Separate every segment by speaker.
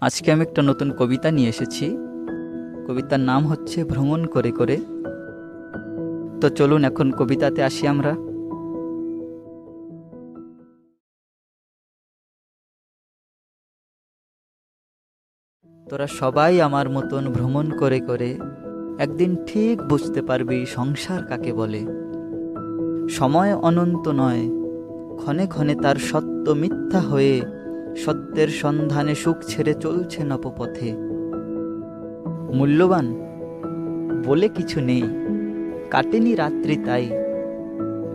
Speaker 1: আজকে আমি একটা নতুন কবিতা নিয়ে এসেছি। কবিতার নাম হচ্ছে ভ্রমণ করে করে। তো চলুন এখন কবিতাতে আসি আমরা। তোরা সবাই আমার মতন ভ্রমণ করে করে একদিন ঠিক বুঝতে পারবি সংসার কাকে বলে। সময় অনন্ত নয়, ক্ষণে ক্ষণে তার সত্য মিথ্যা হয়ে সত্যের সন্ধানে সুখ ছেড়ে চলছে নপপথে মূল্যবান, বলে কিছু নেই। কাটেনি রাত্রি তাই।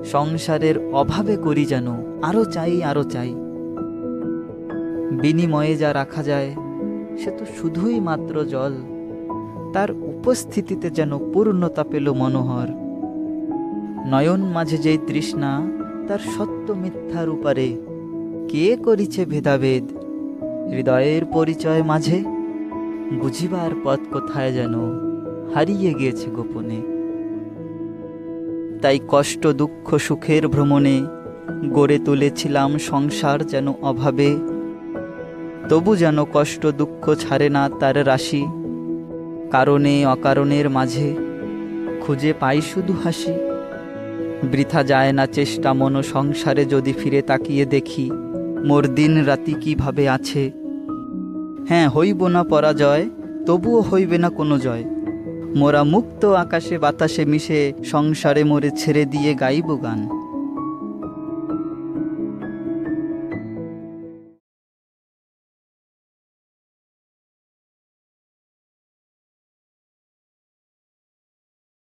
Speaker 1: সংসারের অভাবে করি যেন, আরও চাই আরও চাই। বিনিময়ে যা রাখা যায়, সে তো শুধুই মাত্র জল। তার উপস্থিতিতে যেন পূর্ণতা পেল মনোহর। নয়ন মাঝে যেই তৃষ্ণা, তার সত্য মিথ্যার উপারে। কে করিছে ভেদাভেদ? হৃদয়ের পরিচয় মাঝে বুঝিবার পথ কোথায় যেন হারিয়ে গিয়েছে গোপনে। তাই কষ্ট, দুঃখ, সুখের ভ্রমণে গড়ে তুলেছিলাম সংসার যেন অভাবে। তবু যেন কষ্ট, দুঃখ ছাড়ে না তার রাশি। কারণে, অকারণের মাঝে খুঁজে পাই শুধু হাসি। বৃথা যায় না চেষ্টা মনো, সংসারে যদি ফিরে তাকিয়ে দেখি মোর দিন রাতি কীভাবে আছে? হ্যাঁ হইব না পরাজয়, তবুও হইবে না কোনো জয়। মোরা মুক্ত আকাশে বাতাসে মিশে সংসারে মোরে ছেড়ে দিয়ে গাইব গান।